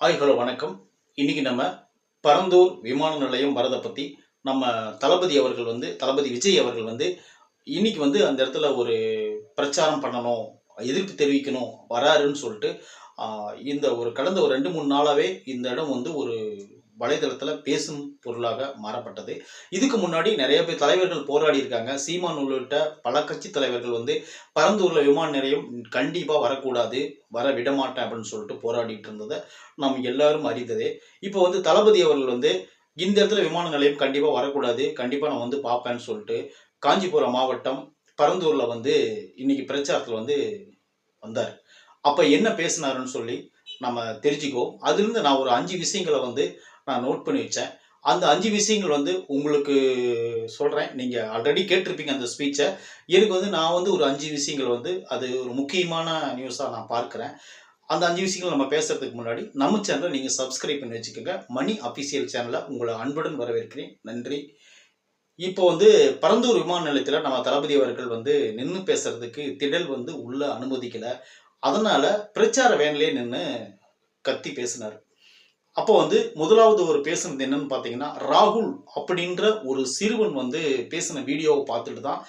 Hi hello வணக்கம். இன்னைக்கு நம்ம பரந்தூர் விமான நிலையம் வரதை பற்றி நம்ம தளபதி அவர்கள் வந்து தளபதி விஜய் அவர்கள் வந்து இன்னைக்கு வந்து அந்த இடத்துல ஒரு பிரச்சாரம் பண்ணணும் எதிர்ப்பு தெரிவிக்கணும் வராருன்னு சொல்லிட்டு இந்த ஒரு கடந்த ஒரு ரெண்டு மூணு நாளாகவே இந்த இடம் வந்து ஒரு வலைதளத்தில் பேசும் பொருளாக மாறப்பட்டது. இதுக்கு முன்னாடி நிறைய பேர் தலைவர்கள் போராடி இருக்காங்க. சீமான் உள்ளிட்ட பல கட்சி தலைவர்கள் வந்து பரந்தூரில் விமான நிலையம் கண்டிப்பாக வரக்கூடாது வர விடமாட்டேன் அப்படின்னு சொல்லிட்டு போராடிட்டு இருந்ததை நாம் எல்லாரும் அறிந்ததே. இப்போ வந்து தளபதி அவர்கள் வந்து இந்த இடத்துல விமான நிலையம் கண்டிப்பாக வரக்கூடாது கண்டிப்பாக நான் வந்து பார்ப்பேன்னு சொல்லிட்டு காஞ்சிபுரம் மாவட்டம் பரந்தூரில் வந்து இன்னைக்கு பிரச்சாரத்தில் வந்து வந்தார். அப்போ என்ன பேசினாருன்னு சொல்லி நம்ம தெரிஞ்சுக்குவோம். அதுலேருந்து நான் ஒரு அஞ்சு விஷயங்களை வந்து நான் நோட் பண்ணி வச்சேன். அந்த அஞ்சு விஷயங்கள் வந்து உங்களுக்கு சொல்கிறேன் நீங்கள் ஆல்ரெடி கேட்டிருப்பீங்க அந்த ஸ்பீச்சை எனக்கு வந்து நான் வந்து ஒரு அஞ்சு விஷயங்கள் வந்து அது ஒரு முக்கியமான நியூஸாக நான் பார்க்குறேன். அந்த அஞ்சு விஷயங்கள் நம்ம பேசுறதுக்கு முன்னாடி நம்ம சேனலை நீங்கள் சப்ஸ்கிரைப் பண்ணி வச்சுக்கோங்க. மணி அஃபிஷியல் சேனலை உங்களை அன்புடன் வரவேற்கிறேன். நன்றி. இப்போ வந்து பரந்தூர் விமான நிலையத்தில் நம்ம தளபதி அவர்கள் வந்து நின்று பேசுறதுக்கு திடல் வந்து உள்ள அனுமதிக்கல. அதனால பிரச்சார வேன்லேயே நின்று கத்தி பேசினார். அப்போ வந்து முதலாவது ஒரு பேசுனது என்னன்னு பார்த்தீங்கன்னா ராகுல் அப்படின்ற ஒரு சிறுவன் வந்து பேசின வீடியோவை பார்த்துட்டு தான்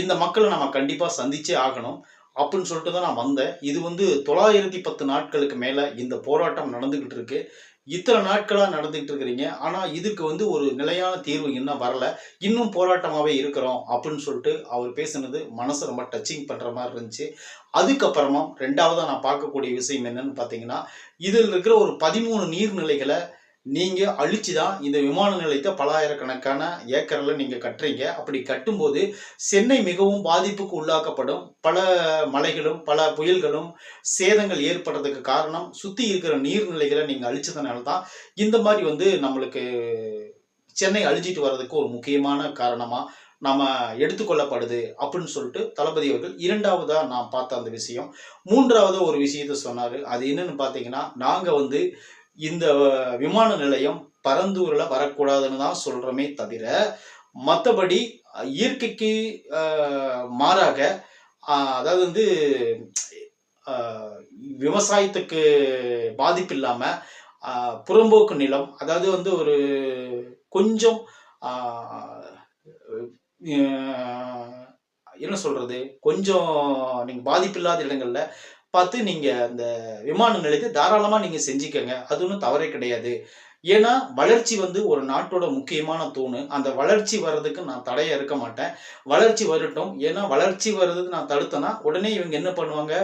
இந்த மக்களை நம்ம கண்டிப்பாக சந்திச்சே ஆகணும் அப்படின்னு சொல்லிட்டு தான் நான் வந்தேன். இது வந்து தொள்ளாயிரத்தி பத்து நாட்களுக்கு மேலே இந்த போராட்டம் நடந்துக்கிட்டு இருக்கு. இத்தனை நாட்களாக நடந்துகிட்டு இருக்கிறீங்க ஆனால் இதுக்கு வந்து ஒரு நிலையான தீர்வு இன்னும் வரல. இன்னும் போராட்டமாகவே இருக்கிறோம் அப்படின்னு சொல்லிட்டு அவர் பேசுனது மனசு ரொம்ப டச்சிங் பண்ணுற மாதிரி இருந்துச்சு. அதுக்கப்புறமா ரெண்டாவதாக நான் பார்க்கக்கூடிய விஷயம் என்னன்னு பார்த்தீங்கன்னா இதில் இருக்கிற ஒரு பதிமூணு நீர்நிலைகளை நீங்கள் அழிச்சு தான் இந்த விமான நிலையத்தை பலாயிரக்கணக்கான ஏக்கரில் நீங்கள் கட்டுறீங்க. அப்படி கட்டும்போது சென்னை மிகவும் பாதிப்புக்கு உள்ளாக்கப்படும். பல மலைகளும் பல புயல்களும் சேதங்கள் ஏற்படுறதுக்கு காரணம் சுற்றி இருக்கிற நீர்நிலைகளை நீங்கள் அழிச்சதுனால தான் இந்த மாதிரி வந்து நம்மளுக்கு சென்னை அழிச்சிட்டு வர்றதுக்கு ஒரு முக்கியமான காரணமாக நம்ம எடுத்துக்கொள்ளப்படுது அப்படின்னு சொல்லிட்டு தளபதி அவர்கள் இரண்டாவதாக நான் பார்த்த அந்த விஷயம். மூன்றாவது ஒரு விஷயத்த சொன்னார். அது என்னன்னு பார்த்தீங்கன்னா நாங்கள் வந்து இந்த விமான நிலையம் பரந்தூரில் வரக்கூடாதுன்னு தான் சொல்கிறோமே தவிர மற்றபடி இயற்கைக்கு மாறாக அதாவது வந்து விவசாயத்துக்கு பாதிப்பு இல்லாமல் புறம்போக்கு நிலம் அதாவது வந்து ஒரு கொஞ்சம் என்ன சொல்கிறது கொஞ்சம் நீங்கள் பாதிப்பில்லாத இடங்களில் பார்த்து நீங்கள் அந்த விமான நிலையத்தை தாராளமாக நீங்கள் செஞ்சுக்கோங்க. அது ஒன்றும் தவறே கிடையாது. ஏன்னா வளர்ச்சி வந்து ஒரு நாட்டோட முக்கியமான தூணு. அந்த வளர்ச்சி வர்றதுக்கு நான் தடையாக இருக்க மாட்டேன். வளர்ச்சி வரட்டும். ஏன்னா வளர்ச்சி வர்றதுக்கு நான் தடுத்தேன்னா உடனே இவங்க என்ன பண்ணுவாங்க?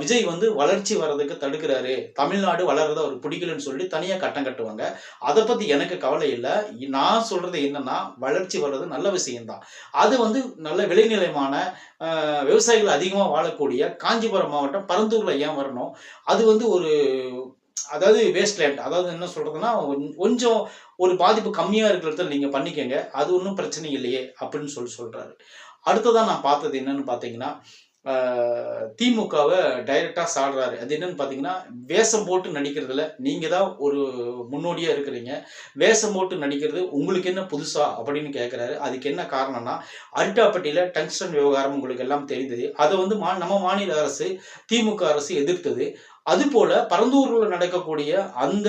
விஜய் வந்து வளர்ச்சி வர்றதுக்கு தடுக்கிறாரு. தமிழ்நாடு வளர்றத அவர் பிடிக்கலன்னு சொல்லி தனியாக கட்டம் கட்டுவாங்க. அதை பற்றி எனக்கு கவலை இல்லை. நான் சொல்கிறது என்னன்னா வளர்ச்சி வர்றது நல்ல விஷயம்தான். அது வந்து நல்ல விளைநிலையமான விவசாயிகள் அதிகமாக வாழக்கூடிய காஞ்சிபுரம் மாவட்டம் பரந்தூரில் ஏன் வரணும்? அது வந்து ஒரு அதாவது வேஸ்ட் லேண்ட் அதாவது என்ன சொல்கிறதுன்னா கொஞ்சம் ஒரு பாதிப்பு கம்மியாக இருக்கிற இடத்துல நீங்கள் பண்ணிக்கங்க. அது ஒன்றும் பிரச்சனை இல்லையே அப்படின்னு சொல்லி சொல்கிறாரு அடுத்ததான் நான் பார்த்தது என்னன்னு பார்த்தீங்கன்னா திமுகவை டைரெக்டாக சாடுறாரு. அது என்னன்னு பார்த்தீங்கன்னா வேஷம் போட்டு நடிக்கிறதுல நீங்கள் தான் ஒரு முன்னோடியாக இருக்கிறீங்க. வேஷம் போட்டு நடிக்கிறது உங்களுக்கு என்ன புதுசா அப்படின்னு கேட்குறாரு அதுக்கு என்ன காரணம்னா அரிட்டாப்பட்டியில் டங்ஸ்டன் விவகாரம் உங்களுக்கு எல்லாம் தெரிந்தது. அதை வந்து மா நம்ம மாநில அரசு திமுக அரசு எதிர்த்தது. அதுபோல பரந்தூரில் நடக்கக்கூடிய அந்த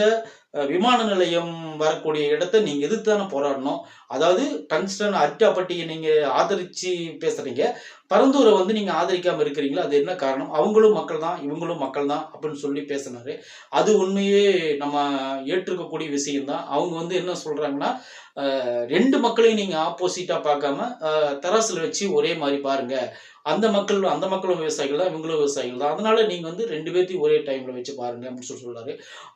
விமான நிலையம் வரக்கூடிய இடத்த நீங்க எதிர்த்து தானே போராடணும். அதாவது டங்ஸ்டன் அரிட்டாப்பட்டியை நீங்க ஆதரிச்சு பேசுறீங்க. பரந்தூரை வந்து நீங்க ஆதரிக்காம இருக்கிறீங்களா? அது என்ன காரணம்? அவங்களும் மக்கள் தான் இவங்களும் மக்கள் தான் அப்படின்னு சொல்லி பேசினாரு. அது உண்மையே நம்ம ஏற்றுக்கக்கூடிய விஷயம்தான் அவங்க வந்து என்ன சொல்றாங்கன்னா ரெண்டு மக்களையும் நீங்க ஆப்போசிட்டா பார்க்காம தராசில் வச்சு ஒரே மாதிரி பாருங்க. அந்த மக்கள் அந்த மக்களும் விவசாயிகள் தான் இவங்களும் விவசாயிகள் தான். அதனால நீங்கள் வந்து ரெண்டு பேர்த்தையும் ஒரே டைமில் வச்சு பாருங்க அப்படின்னு சொல்லி சொல்கிறாரு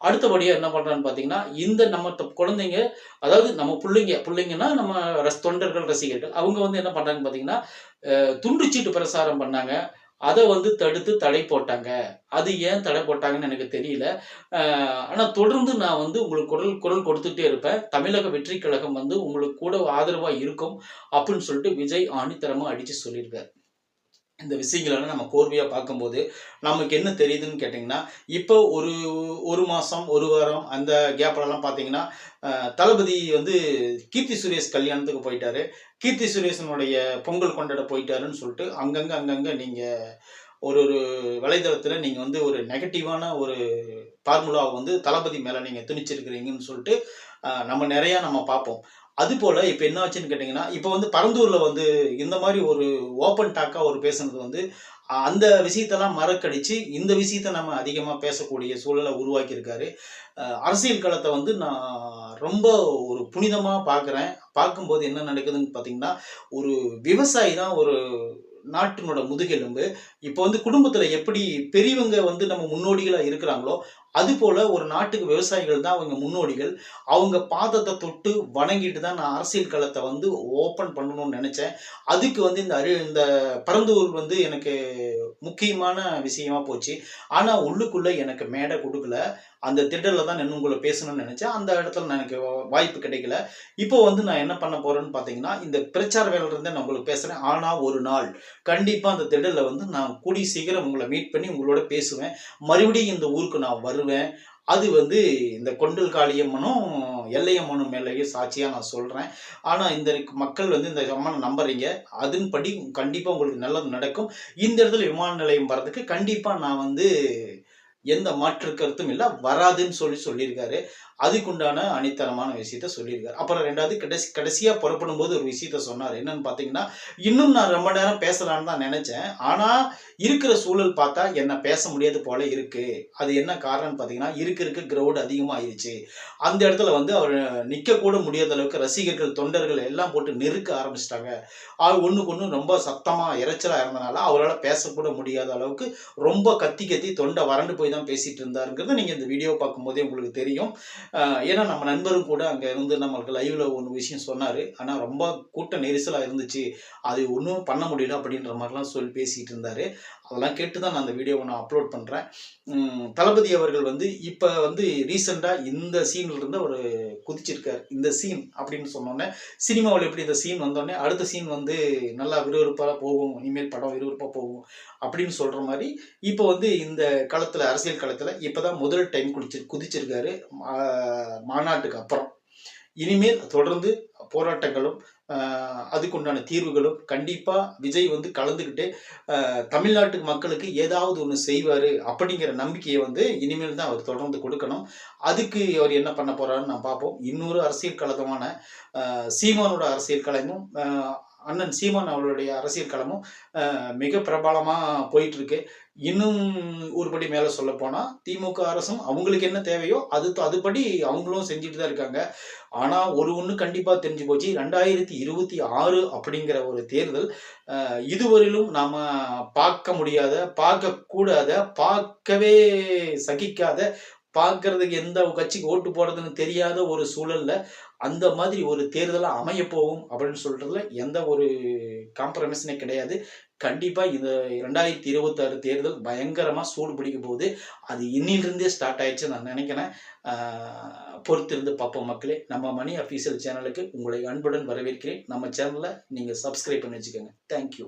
அடுத்தபடியாக என்ன பண்ணுறான்னு பார்த்தீங்கன்னா இந்த நம்ம குழந்தைங்க அதாவது நம்ம பிள்ளைங்க பிள்ளைங்கன்னா நம்ம ரஸ் தொண்டர்கள் ரசிகர்கள் அவங்க வந்து என்ன பண்ணுறாங்கன்னு பார்த்தீங்கன்னா துண்டுச்சீட்டு பிரசாரம் பண்ணாங்க. அதை வந்து தடுத்து தடை போட்டாங்க. அது ஏன் தடை போட்டாங்கன்னு எனக்கு தெரியல. ஆனால் தொடர்ந்து நான் வந்து உங்களுக்கு குரல் குரல் கொடுத்துட்டே இருப்பேன். தமிழக வெற்றி கழகம் வந்து உங்களுக்கு கூட ஆதரவாக இருக்கும் அப்படின்னு சொல்லிட்டு விஜய் ஆணித்தரமாக அடித்து சொல்லியிருக்காரு. இந்த விஷயங்களெல்லாம் நம்ம கோர்வையாக பார்க்கும்போது நமக்கு என்ன தெரியுதுன்னு கேட்டிங்கன்னா இப்போ ஒரு ஒரு மாதம் ஒரு வாரம் அந்த கேப்லலாம் பார்த்தீங்கன்னா தளபதி வந்து கீர்த்தி சுரேஷ் கல்யாணத்துக்கு போயிட்டாரு. கீர்த்தி சுரேஷனுடைய பொங்கல் கொண்டாட போயிட்டாருன்னு சொல்லிட்டு அங்கங்கே அங்கங்கே நீங்கள் ஒரு ஒரு வலைதளத்தில் நீங்கள் வந்து ஒரு நெகட்டிவான ஒரு ஃபார்முலாவை வந்து தளபதி மேலே நீங்கள் திணிச்சிருக்கிறீங்கன்னு சொல்லிட்டு நம்ம நிறையா நம்ம பார்ப்போம். அதுபோல் இப்போ என்ன ஆச்சுன்னு கேட்டிங்கன்னா இப்போ வந்து பரந்தூரில் வந்து இந்த மாதிரி ஒரு ஓப்பன் டாக்காக ஒரு பேசுனது வந்து அந்த விஷயத்தெல்லாம் மறக்கடிச்சு இந்த விஷயத்த நம்ம அதிகமாக பேசக்கூடிய சூழலை உருவாக்கியிருக்காரு. அரசியல் களத்தை வந்து நான் ரொம்ப ஒரு புனிதமாக பார்க்குறேன் பார்க்கும்போது என்ன நடக்குதுன்னு பார்த்தீங்கன்னா ஒரு விவசாயி தான் ஒரு நாட்டினோட முதுகெலும்பு. இப்போ வந்து குடும்பத்தில் எப்படி பெரியவங்க வந்து நம்ம முன்னோடிகளாக இருக்கிறாங்களோ அது போல ஒரு நாட்டுக்கு விவசாயிகள் தான் அவங்க முன்னோடிகள். அவங்க பாதத்தை தொட்டு வணங்கிட்டு தான் நான் அரசியல் களத்தை வந்து ஓப்பன் பண்ணணும்னு நினச்சேன். அதுக்கு வந்து இந்த அரு இந்த பரந்தூர் வந்து எனக்கு முக்கியமான விஷயமா போச்சு. ஆனால் உள்ளுக்குள்ளே எனக்கு மேடை கொடுக்கல. அந்த திடலில் தான் நின்று உங்களை பேசணும்னு நினைச்சேன். அந்த இடத்துல நான் எனக்கு வாய்ப்பு கிடைக்கல. இப்போ வந்து நான் என்ன பண்ண போறேன்னு பார்த்தீங்கன்னா இந்த பிரச்சார வேலையில இருந்தே நான் உங்களுக்கு பேசுறேன். ஆனால் ஒரு நாள் கண்டிப்பாக அந்த திடலில் வந்து நான் கூடி சீக்கிரம் உங்களை மீட் பண்ணி உங்களோட பேசுவேன். மறுபடியும் இந்த ஊருக்கு நான் வருவேன். அது வந்து இந்த கொண்டல் காளியம்மனும் எல்லையம்மனும் மேலேயும் சாட்சியாக நான் சொல்கிறேன் ஆனால் இந்த மக்கள் வந்து இந்த அம்மனை நம்புறீங்க. அதன்படி கண்டிப்பாக உங்களுக்கு நல்லது நடக்கும். இந்த இடத்துல விமான நிலையம் வர்றதுக்கு கண்டிப்பாக நான் வந்து எந்த மாற்று கருத்தும் இல்லை வராதுன்னு சொல்லி சொல்லியிருக்காரு. அதுக்குண்டான அணித்தனமான விஷயத்த சொல்லியிருக்காரு. அப்புறம் ரெண்டாவது கடைசி கடைசியாக புறப்படும் போது ஒரு விஷயத்த சொன்னார். என்னன்னு பார்த்தீங்கன்னா இன்னும் நான் ரொம்ப நேரம் பேசலான்னு தான் நினச்சேன். ஆனால் இருக்கிற சூழல் பார்த்தா என்ன பேச முடியாது போல இருக்கு. அது என்ன காரணம்னு பார்த்தீங்கன்னா இருக்க இருக்க கிரௌட் அதிகமாகிருச்சு அந்த இடத்துல வந்து அவர் நிற்கக்கூட முடியாத அளவுக்கு ரசிகர்கள் தொண்டர்கள் எல்லாம் போட்டு நெருக்க ஆரம்பிச்சிட்டாங்க. அது ஒன்றுக்கு ஒன்று ரொம்ப சத்தமாக இறைச்சலாக இருந்தனால அவரால் பேசக்கூட முடியாத அளவுக்கு ரொம்ப கத்தி கத்தி தொண்டை வறண்டு போய் தான் பேசிட்டு இருந்தாருங்கிறத நீங்கள் இந்த வீடியோ பார்க்கும்போதே உங்களுக்கு தெரியும். ஏன்னா நம்ம நண்பரும் கூட அங்கே இருந்து நம்மளுக்கு லைவ்ல ஒன்று விஷயம் சொன்னார். ஆனால் ரொம்ப கூட்ட நெரிசலாக இருந்துச்சு. அது ஒன்றும் பண்ண முடியல அப்படின்ற மாதிரிலாம் சொல்லி பேசிகிட்டு இருந்தார். அதெல்லாம் கேட்டு தான் நான் அந்த வீடியோவை நான் அப்லோட் பண்ணுறேன் தளபதி அவர்கள் வந்து இப்போ வந்து ரீசெண்டாக இந்த சீன்லேருந்து அவர் குதிச்சிருக்கார். இந்த சீன் அப்படின்னு சொன்னோன்னே சினிமாவில் எப்படி இந்த சீன் வந்தோடனே அடுத்த சீன் வந்து நல்லா விறுவிறுப்பாக போகும். இனிமேல் படம் விறுவிறுப்பாக போகும் அப்படின்னு சொல்கிற மாதிரி இப்போ வந்து இந்த களத்தில் அரசியல் களத்தில் இப்போ தான் முதல் டைம் குடிச்சு குதிச்சிருக்காரு. மாநாட்டுக்கு அப்புறம். இனிமேல் தொடர்ந்து போராட்டங்களும் அதுக்குண்டான தீர்வுகளும் கண்டிப்பாக விஜய் வந்து கலந்துக்கிட்டு தமிழ்நாட்டு மக்களுக்கு ஏதாவது ஒன்று செய்வார் அப்படிங்கிற நம்பிக்கையை வந்து இனிமேல் தான் அவர் தொடர்ந்து கொடுக்கணும். அதுக்கு அவர் என்ன பண்ண போகிறாருன்னு நான் பார்ப்போம். இன்னொரு அரசியல் கழகமான சீமானோட அரசியல் களமும் அண்ணன் சீமான் அவருடைய அரசியல் களமும் மிக பிரபலமாக போயிட்டு இருக்கு இன்னும் ஒருபடி மேலே சொல்ல போனால் திமுக அரசும் அவங்களுக்கு என்ன தேவையோ அது அதுபடி அவங்களும் செஞ்சுட்டு தான் இருக்காங்க. ஆனால் ஒரு ஒன்று கண்டிப்பாக தெரிஞ்சு போச்சு. ரெண்டாயிரத்தி இருபத்தி ஆறு அப்படிங்கிற ஒரு தேர்தல் இதுவரையிலும் நாம் பார்க்க முடியாத பார்க்கக்கூடாத பார்க்கவே சகிக்காத பார்க்கறதுக்கு எந்த கட்சிக்கு ஓட்டு போடுறதுன்னு தெரியாத ஒரு சூழல்ல அந்த மாதிரி ஒரு தேர்தலை அமைய போகும் அப்படின்னு சொல்றதுல எந்த ஒரு காம்ப்ரமைஸுமே கிடையாது. கண்டிப்பா இந்த ரெண்டாயிரத்தி இருபத்தாறு தேர்தல் பயங்கரமா சூடு பிடிக்க போகுது. அது இன்னிலிருந்தே ஸ்டார்ட் ஆயிடுச்சு நான் நினைக்கிறேன். பொறுத்திருந்து பார்ப்போம் மக்களே. நம்ம மணி அஃபீஷியல் சேனலுக்கு உங்களை அன்புடன் வரவேற்கிறேன். நம்ம சேனலை நீங்கள் சப்ஸ்கிரைப் பண்ணி வச்சுக்கோங்க. தேங்க்யூ